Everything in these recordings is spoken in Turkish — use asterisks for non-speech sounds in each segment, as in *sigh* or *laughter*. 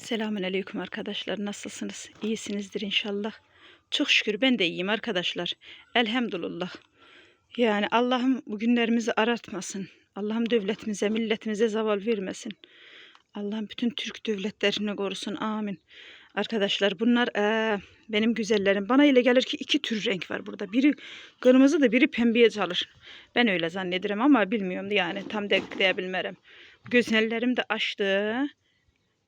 Selamün aleyküm arkadaşlar. Nasılsınız? İyisinizdir inşallah. Çok şükür ben de iyiyim arkadaşlar. Elhamdülillah. Yani Allah'ım bu günlerimizi aratmasın. Allah'ım devletimize, milletimize zaval vermesin. Allah'ım bütün Türk devletlerini korusun. Amin. Arkadaşlar bunlar eee, benim güzellerim. Bana ile gelir ki iki tür renk var burada. Biri kırmızı da biri pembeye çalır. Ben öyle zannederim ama bilmiyorum yani tam dekleyebilmerim. Güzellerim de açtı.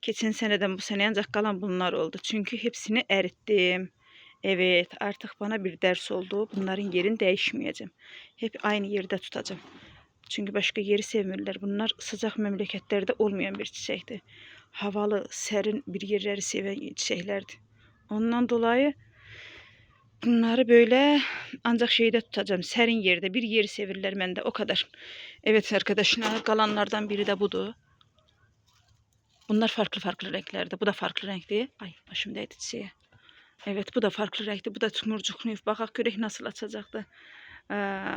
Geçen seneden bu sene ancak kalan bunlar oldu. Çünkü hepsini erittim. Evet artık bana bir ders oldu. Bunların yerini değişmeyeceğim. Hep aynı yerde tutacağım. Çünkü başka yeri sevmiyorlar. Bunlar sıcak memleketlerde olmayan bir çiçekti. Havalı, serin bir yerleri seven çiçeklerdi. Ondan dolayı bunları böyle ancak şeyde tutacağım. Serin yerde bir yeri sevirler bende o kadar. Evet arkadaşlar kalanlardan biri de budur. Bunlar farklı farklı renklerde. Bu da farklı renkli. Ay başım değdi çiçeğe. Evet bu da farklı renkli. Bu da tumurcukluyuz. Bakak görək nasıl açacaktı. Ee,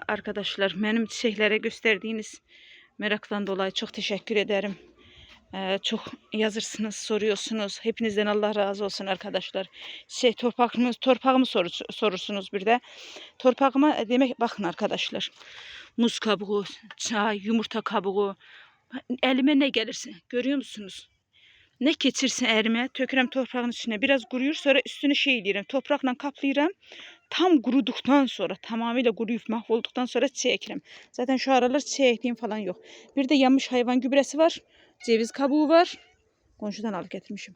arkadaşlar benim çiçeklere gösterdiğiniz meraktan dolayı çok teşekkür ederim. Ee, çok yazırsınız, soruyorsunuz. Hepinizden Allah razı olsun arkadaşlar. Şey torpağımı, torpağımı soru, sorursunuz bir de. Torpağıma e, demek bakın arkadaşlar. Muz kabuğu, çay, yumurta kabuğu. Elime ne gelirse görüyor musunuz? Ne geçirse elime tökürəm torpağın içine biraz kuruyur sonra üstünü şey eləyirəm toprakla kaplayıram. Tam kuruduktan sonra tamamıyla kuruyup mahvolduktan sonra çiçeği ekirəm. Zaten şu aralar ektiğim falan yok. Bir de yanmış hayvan gübresi var. Ceviz kabuğu var. Komşudan alıp getirmişim.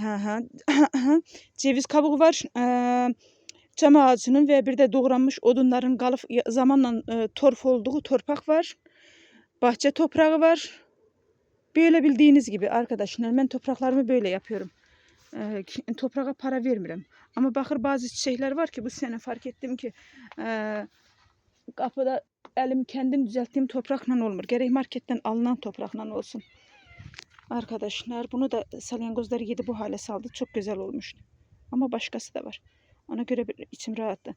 Ha ha. *coughs* Ceviz kabuğu var. Ee, cam ağacının ve bir de doğranmış odunların kalıp zamanla e, torf olduğu torpak var. Bahçe toprağı var. Böyle bildiğiniz gibi arkadaşlar ben topraklarımı böyle yapıyorum. Ki- toprağa para vermiyorum. Ama bakır bazı çiçekler var ki bu sene fark ettim ki e, kapıda elim kendim düzelttiğim toprakla olmur. Gerek marketten alınan toprakla olsun. Arkadaşlar bunu da salyangozları yedi bu hale saldı. Çok güzel olmuştu. Ama başkası da var. Ona göre bir içim rahattı.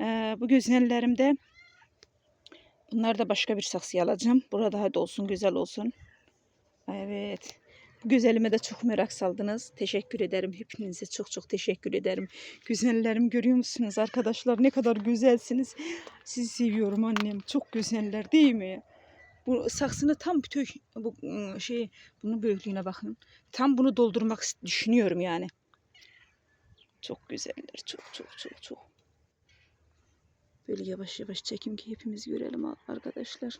Ee, bu güzellerimde bunlar da başka bir saksıya alacağım. Burada daha dolsun güzel olsun. Evet. Güzelime de çok merak saldınız. Teşekkür ederim. Hepinize çok çok teşekkür ederim. Güzellerim görüyor musunuz arkadaşlar? Ne kadar güzelsiniz. Sizi seviyorum annem. Çok güzeller değil mi? Bu saksını tam tök bu ıı, şey bunun büyüklüğüne bakın. Tam bunu doldurmak düşünüyorum yani. Çok güzeller. Çok çok çok çok. Böyle yavaş yavaş çekim ki hepimiz görelim arkadaşlar.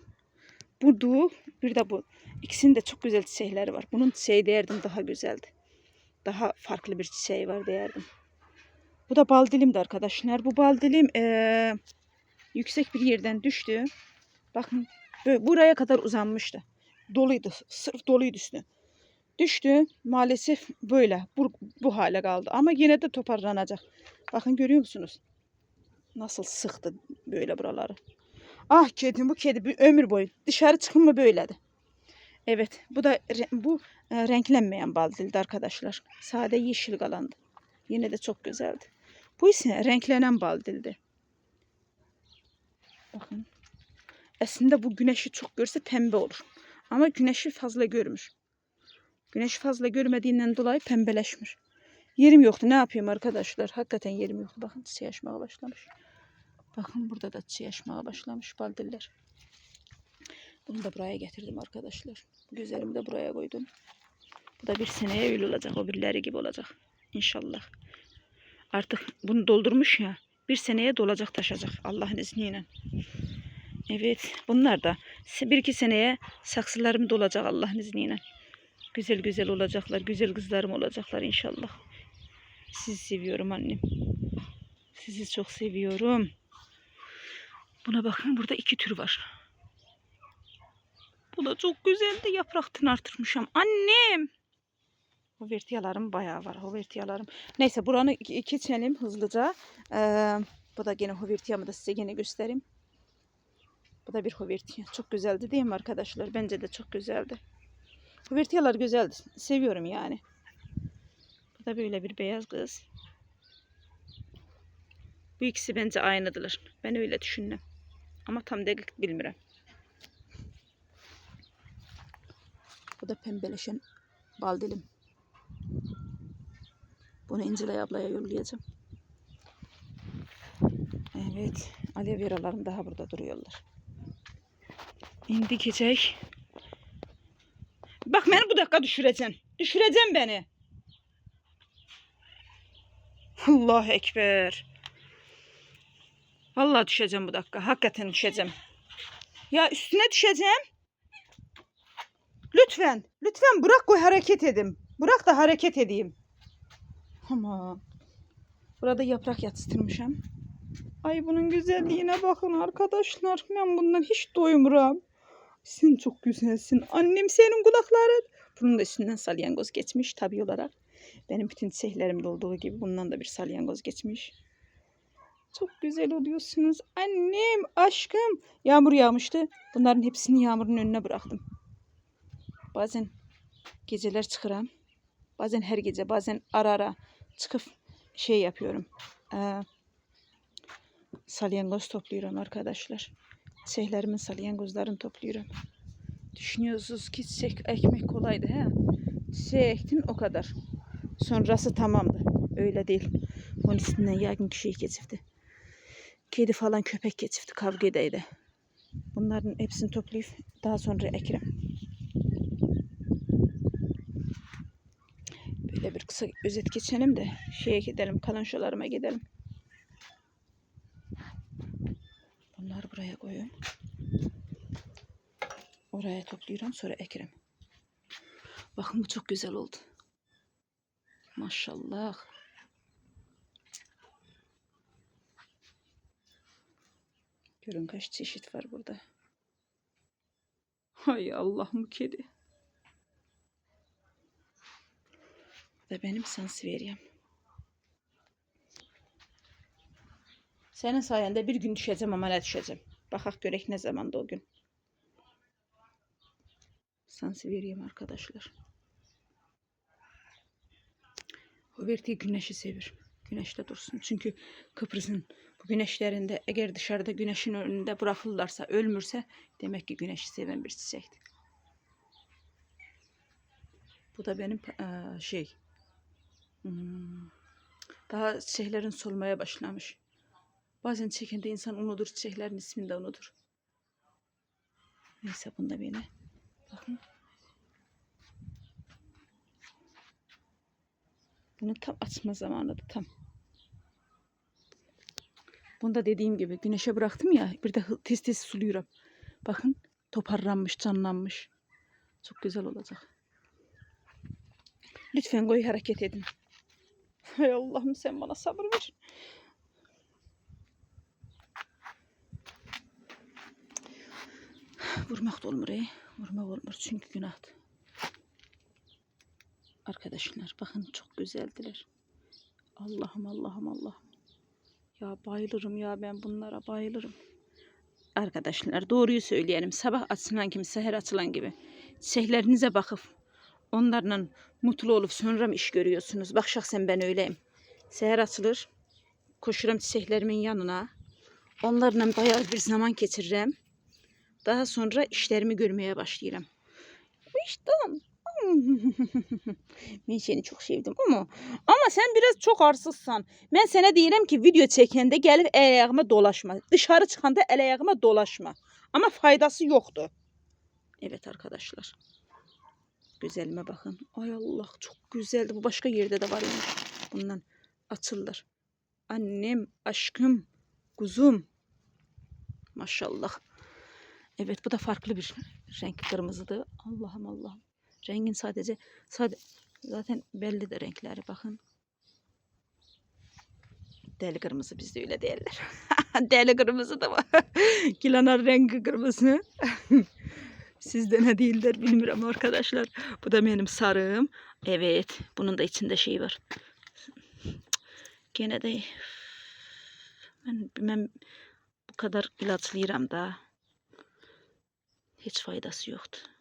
Bu du, bir de bu. İkisinin de çok güzel çiçekleri var. Bunun çiçeği derdim daha güzeldi. Daha farklı bir çiçeği var derdim. Bu da bal dilimdi arkadaşlar. Bu bal dilim eee, yüksek bir yerden düştü. Bakın böyle buraya kadar uzanmıştı. Doluydu. Sırf doluydu üstü. Düştü. Maalesef böyle. Bu, bu hale kaldı. Ama yine de toparlanacak. Bakın görüyor musunuz? Nasıl sıktı böyle buraları. Ah kedim bu kedi bir ömür boyu dışarı çıkın böyledi. Evet bu da bu e, renklenmeyen baldildi arkadaşlar. Sade yeşil kalandı. Yine de çok güzeldi. Bu ise renklenen baldildi. Bakın. Aslında bu güneşi çok görse pembe olur. Ama güneşi fazla görmüş. Güneşi fazla görmediğinden dolayı pembeleşmiş. Yerim yoktu. Ne yapayım arkadaşlar? Hakikaten yerim yoktu. Bakın çiçeği açmaya başlamış. Bakın burada da çiçeği açmaya başlamış baldiller. Bunu da buraya getirdim arkadaşlar. Güzelimi de buraya koydum. Bu da bir seneye öyle olacak. O birileri gibi olacak. İnşallah. Artık bunu doldurmuş ya. Bir seneye dolacak taşacak. Allah'ın izniyle. Evet. Bunlar da bir iki seneye saksılarım dolacak Allah'ın izniyle. Güzel güzel olacaklar. Güzel kızlarım olacaklar inşallah. Sizi seviyorum annem. Sizi çok seviyorum. Buna bakın burada iki tür var. Bu da çok güzeldi. Yapraktan artırmışım. Annem. Hovertiyalarım bayağı var. Hovertiyalarım. Neyse buranı iki- iki çelim hızlıca. Ee, bu da gene hovertiyamı da size gene göstereyim. Bu da bir hovertiya. Çok güzeldi değil mi arkadaşlar? Bence de çok güzeldi. Hovertiyalar güzeldi. Seviyorum yani. Bu da böyle bir beyaz kız. Bu ikisi bence aynıdırlar. Ben öyle düşündüm. Ama tam dakik bilmirəm. Bu da pembeleşen bal dilim. Bunu İncilay ablaya yollayacağım. Evet. Aloe veralarım daha burada duruyorlar. İndi geçecek. Bak beni bu dakika düşüreceksin. Düşüreceksin beni. Allah ekber. Vallahi düşeceğim bu dakika. Hakikaten düşeceğim. Ya üstüne düşeceğim. Lütfen. Lütfen bırak koy hareket edeyim. Bırak da hareket edeyim. Ama burada yaprak yatıştırmışım. Ay bunun güzelliğine bakın arkadaşlar. Ben bundan hiç doymuram. Sen çok güzelsin. Annem senin kulakların. Bunun da üstünden salyangoz geçmiş tabii olarak. Benim bütün çiçeklerimde olduğu gibi bundan da bir salyangoz geçmiş. Çok güzel oluyorsunuz. Annem, aşkım. Yağmur yağmıştı. Bunların hepsini yağmurun önüne bıraktım. Bazen geceler çıkıram. Bazen her gece, bazen ara ara çıkıp şey yapıyorum. Ee, salyangoz topluyorum arkadaşlar. Çiçeklerimin salyangozlarını topluyorum. Düşünüyorsunuz ki çiçek ekmek kolaydı he? Çiçeği ektin o kadar. Sonrası tamamdı. Öyle değil. Onun üstünden yaygın kişiyi geçirdi. Kedi falan köpek geçirdi. Kavga edeydi. Bunların hepsini toplayıp daha sonra ekerim. Böyle bir kısa özet geçelim de şeye gidelim. Kalanşolarıma gidelim. Bunları buraya koyuyorum. Oraya topluyorum sonra ekerim. Bakın bu çok güzel oldu. Maşallah. Görün kaç çeşit var burada. Hay Allah'ım kedi. Bu da benim sansıveriyem. Senin sayende bir gün düşeceğim ama ne düşeceğim. Bakak görek ne zamanda o gün. Sansıveriyem arkadaşlar. Verdiği güneşi sevir. Güneşte dursun. Çünkü Kıbrıs'ın güneşlerinde eğer dışarıda güneşin önünde bırakırlarsa ölmürse demek ki güneşi seven bir çiçekti. Bu da benim eee, şey hmm, daha çiçeklerin solmaya başlamış. Bazen çekende insan unutur çiçeklerin ismini de unutur. Neyse bunda beni. Bakın. Bunu tam açma zamanıdır tam. Bunda dediğim gibi güneşe bıraktım ya bir de tez tez suluyorum. Bakın toparlanmış canlanmış. Çok güzel olacak. Lütfen koy hareket edin. Hay Allah'ım sen bana sabır ver. Vurmak da olmur ey. Vurmak olmur çünkü günahtır. Arkadaşlar bakın çok güzeldiler. Allah'ım Allah'ım Allah'ım. Ya bayılırım ya ben bunlara bayılırım. Arkadaşlar doğruyu söyleyelim. Sabah açılan gibi, seher açılan gibi. Çiçeklerinize bakıp onlarla mutlu olup sonra mı iş görüyorsunuz? Bak şahsen ben öyleyim. Seher açılır. Koşuram çiçeklerimin yanına. Onlarla bayağı bir zaman geçiririm. Daha sonra işlerimi görmeye başlayırım. İşte *laughs* ben seni çok sevdim ama ama sen biraz çok arsızsan. Ben sana diyelim ki video çekende gelip el ayağıma dolaşma. Dışarı çıkanda el ayağıma dolaşma. Ama faydası yoktu. Evet arkadaşlar. Güzelime bakın. Ay Allah çok güzeldi. Bu başka yerde de var yani. Bundan açılır. Annem, aşkım, kuzum. Maşallah. Evet bu da farklı bir renk kırmızıdı. Allah'ım Allah'ım. Rengin sadece sade zaten belli de renkleri bakın. Deli kırmızı bizde öyle değiller. *laughs* Deli kırmızı da var. *laughs* Kilanar rengi kırmızı. *laughs* Sizde ne değildir bilmiyorum arkadaşlar. Bu da benim sarığım. Evet. Bunun da içinde şey var. Gene de ben bilmem bu kadar ilaçlayıram da. Hiç faydası yoktu.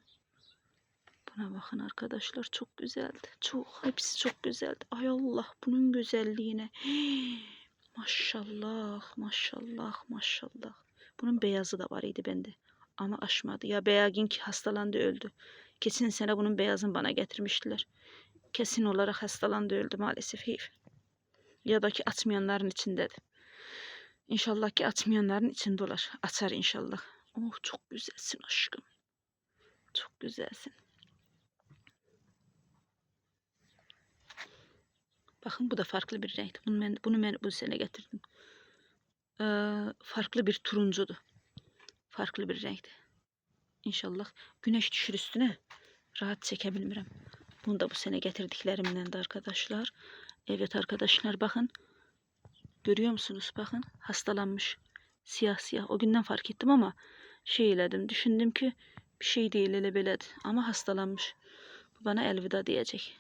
Buna bakın arkadaşlar çok güzeldi. Çok hepsi çok güzeldi. Ay Allah bunun güzelliğine. *gasps* Maşallah maşallah maşallah. Bunun beyazı da var idi bende. Ama aşmadı. Ya Beyagin ki hastalandı öldü. Kesin sene bunun beyazını bana getirmiştiler. Kesin olarak hastalandı öldü maalesef. Heyf. Ya da ki açmayanların içindedir. İnşallah ki açmayanların içinde olar. Açar inşallah. Oh çok güzelsin aşkım. Çok güzelsin. Bakın bu da farklı bir renk. Bunu ben, bunu ben bu sene getirdim. Ee, farklı bir turuncudu. Farklı bir renkti. İnşallah güneş düşür üstüne rahat çekebilirim. Bunu da bu sene getirdiklerimden de arkadaşlar. Evet arkadaşlar bakın. Görüyor musunuz? Bakın hastalanmış. Siyah siyah. O günden fark ettim ama şey eledim. Düşündüm ki bir şey değil ele beled. Ama hastalanmış. Bu bana elveda diyecek.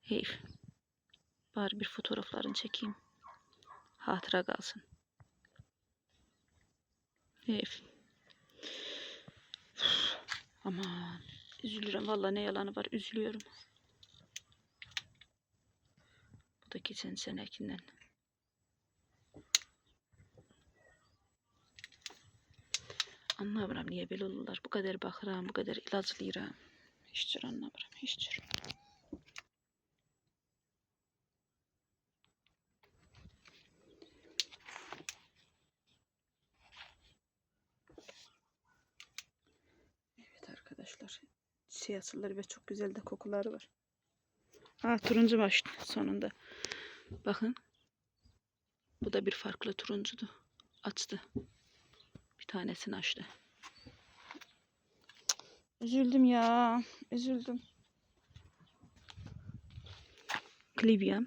Hey. Bari bir fotoğraflarını çekeyim. Hatıra kalsın. Hey. Aman. Üzülürüm. Vallahi ne yalanı var. Üzülüyorum. Bu da geçen senekinden. Anlamıram niye böyle olurlar. Bu kadar bakıram, bu kadar ilaclayıram. Hiç cür anlamıram, hiç cür. Evet arkadaşlar. Çiçeği asılları ve çok güzel de kokuları var. Ha turuncu açtı sonunda. Bakın. Bu da bir farklı turuncudu. Açtı. Bir tanesini açtı. Üzüldüm ya. Üzüldüm. Klibyam.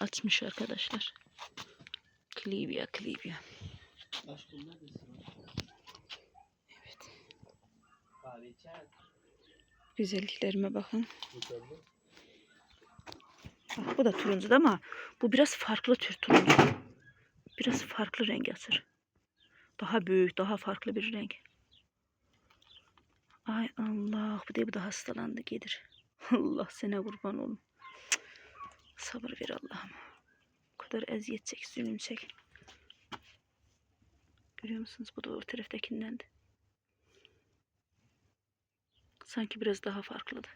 Açmış arkadaşlar. Klibya, klibya. Aşkım neredesin? Evet. Kahve içer. Güzelliklerime bakın. Bak, bu da turuncu ama bu biraz farklı tür turuncu. Biraz farklı renk asır. Daha büyük, daha farklı bir renk. Ay Allah, bu da bu da hastalandı gelir. *laughs* Allah sana kurban olun. Cık. Sabır ver Allah'ım. Bu kadar eziyet çek, zulüm çek. Görüyor musunuz? Bu da o taraftakinden de. Sanki biraz daha farklıdı.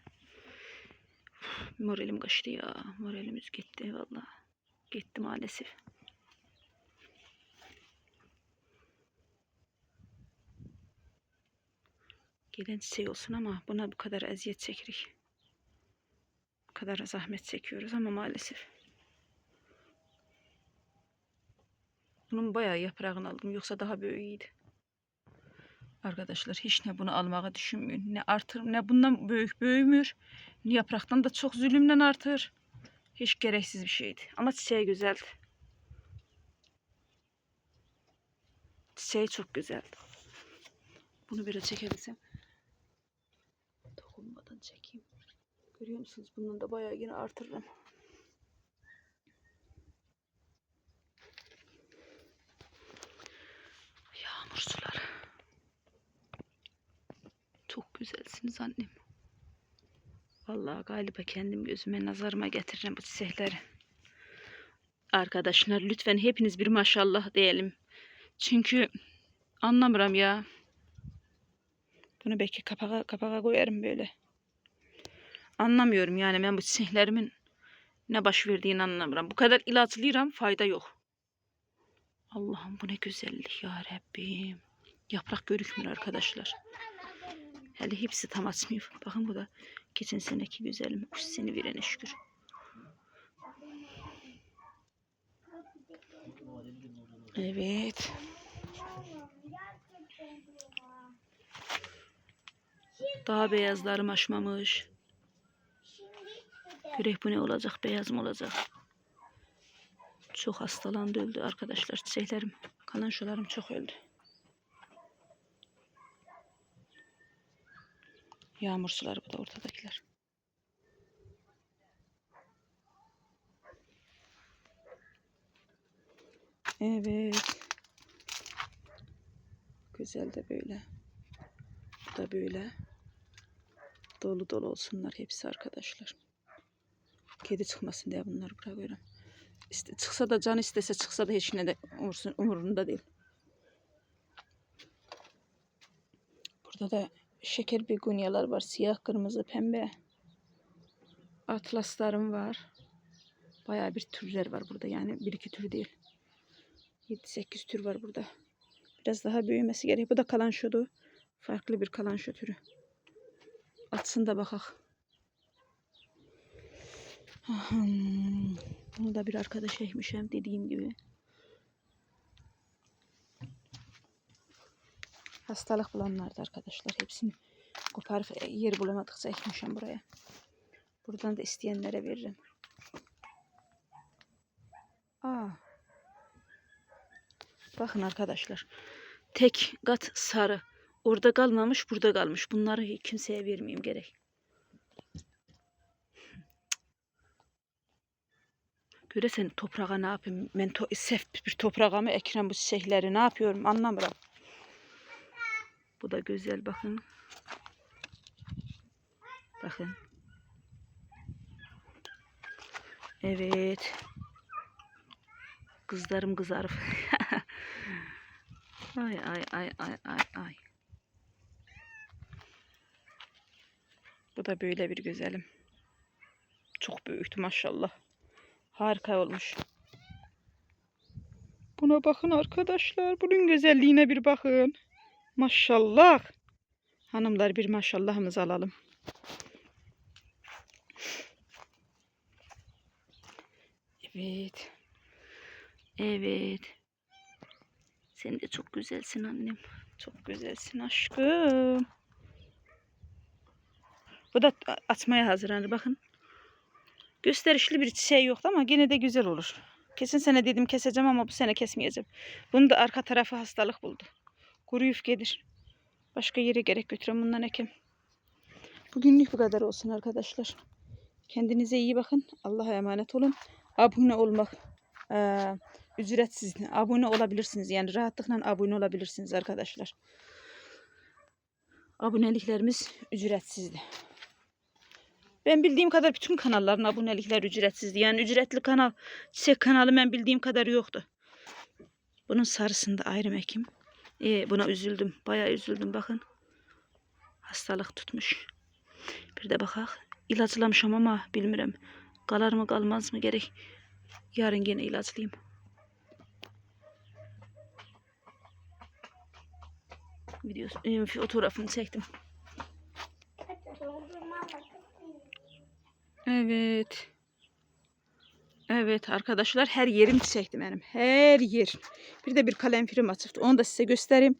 Moralim kaçtı ya. Moralimiz gitti valla. Gitti maalesef. Gelen çiçek olsun ama buna bu kadar eziyet çekirik. Bu kadar zahmet çekiyoruz ama maalesef. Bunun bayağı yaprağını aldım. Yoksa daha büyüğüydü. Arkadaşlar hiç ne bunu almayı düşünmüyor. Ne artır ne bundan büyük büyümür. Ne yapraktan da çok zulümden artır. Hiç gereksiz bir şeydi. Ama çiçeği güzeldi. Çiçeği çok güzeldi. Bunu biraz çekebilsem. Dokunmadan çekeyim. Görüyor musunuz? Bundan da bayağı yine artırırım. Yağmur suları. Çok güzelsiniz annem. Vallahi galiba kendim gözüme nazarıma getiririm bu çiçekleri. Arkadaşlar lütfen hepiniz bir maşallah diyelim. Çünkü anlamıram ya. Bunu belki kapağa, kapağa koyarım böyle. Anlamıyorum yani ben bu çiçeklerimin ne baş verdiğini anlamıyorum. Bu kadar ilaçlayıram fayda yok. Allah'ım bu ne güzellik ya Rabbim. Yaprak görükmüyor arkadaşlar. Hele hepsi tam açmıyor. *laughs* Bakın bu da geçen seneki güzelim. Üç seni verene şükür. Evet. Daha beyazlarım açmamış. Yürek bu ne olacak? Beyaz mı olacak? Çok hastalandı öldü arkadaşlar çiçeklerim. Kalan şularım çok öldü. Yağmur suları bu da ortadakiler. Evet. Güzel de böyle. Bu da böyle. Dolu dolu olsunlar hepsi arkadaşlar. Kedi çıkmasın diye bunları bırakıyorum. İşte çıksa da can istese çıksa da hiç ne de umursun, umurunda değil. Burada da şeker begonyalar var. Siyah, kırmızı, pembe. Atlaslarım var. Bayağı bir türler var burada yani bir iki tür değil. 7-8 tür var burada. Biraz daha büyümesi gerek. Bu da kalanşodu. Farklı bir kalanşo türü. Atsın da bakak. Bunu da bir arkadaş ekmiş hem dediğim gibi. Hastalık bulanlardı arkadaşlar. Hepsini koparıp yer bulamadıkça ekmişim buraya. Buradan da isteyenlere veririm. Aa. Bakın arkadaşlar. Tek kat sarı. Orada kalmamış, burada kalmış. Bunları kimseye vermeyeyim gerek. Göresen toprağa ne yapayım? Ben to seft bir toprağa mı ekirem bu çiçekleri? Ne yapıyorum? Anlamıyorum. Bu da güzel bakın. Bakın. Evet. Kızlarım kızarıp. *laughs* ay ay ay ay ay ay. Bu da böyle bir güzelim. Çok büyüktü maşallah. Harika olmuş. Buna bakın arkadaşlar. Bunun güzelliğine bir bakın. Maşallah. Hanımlar bir maşallahımızı alalım. Evet. Evet. Sen de çok güzelsin annem. Çok güzelsin aşkım. Bu da atmaya hazır hani bakın. Gösterişli bir şey yoktu ama yine de güzel olur. Kesin sene dedim keseceğim ama bu sene kesmeyeceğim. Bunu da arka tarafı hastalık buldu. Kuru yufkedir. Başka yere gerek götürem bundan ekim. Bugünlük bu kadar olsun arkadaşlar. Kendinize iyi bakın. Allah'a emanet olun. Abone olmak eee, ücretsiz. Abone olabilirsiniz. Yani rahatlıkla abone olabilirsiniz arkadaşlar. Aboneliklerimiz ücretsizdi. Ben bildiğim kadar bütün kanalların abonelikler ücretsizdi. Yani ücretli kanal, çiçek kanalı ben bildiğim kadar yoktu. Bunun sarısında ayrı ekim. Ee, buna üzüldüm. Bayağı üzüldüm bakın. Hastalık tutmuş. Bir de bakak. İlaçlamışam ama bilmirəm. Kalar mı kalmaz mı gerek. Yarın yine ilaçlayayım. Videosu, e, fotoğrafını çektim. Evet. Evet arkadaşlar her yerim çiçekti benim. Her yer. Bir de bir kalem film açıktı. Onu da size göstereyim.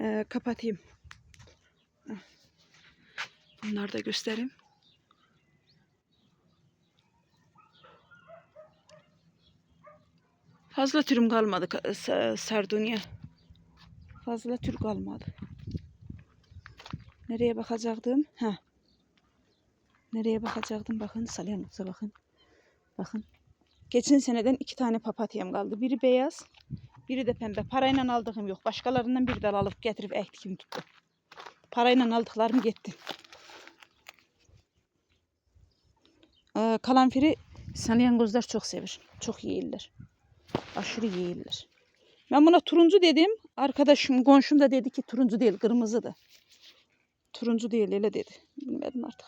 Ee, kapatayım. Heh. Bunları da göstereyim. Fazla türüm kalmadı ka- sa- sardunya. Fazla tür kalmadı. Nereye bakacaktım? Ha. Nereye bakacaktım? Bakın salyangoza bakın. Bakın. Geçen seneden iki tane papatyam kaldı. Biri beyaz, biri de pembe. Parayla aldığım yok. Başkalarından bir dal alıp getirip ektikim tuttu. Parayla aldıklarım gitti. Ee, kalanfiri salyangozlar çok sever. Çok yiyirler. Aşırı yiyirler. Ben buna turuncu dedim. Arkadaşım, komşum da dedi ki turuncu değil, kırmızıdı. Turuncu değil, öyle dedi. Bilmedim artık.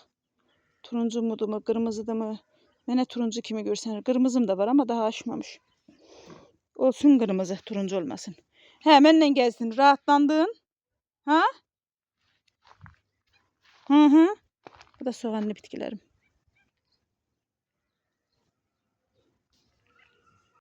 Turuncu mudu mu, kırmızı mı? Mene turuncu kimi görsen. Kırmızım da var ama daha açmamış. Olsun kırmızı, turuncu olmasın. He, benimle gezdin, rahatlandın. Ha? Hı hı. Bu da soğanlı bitkilerim.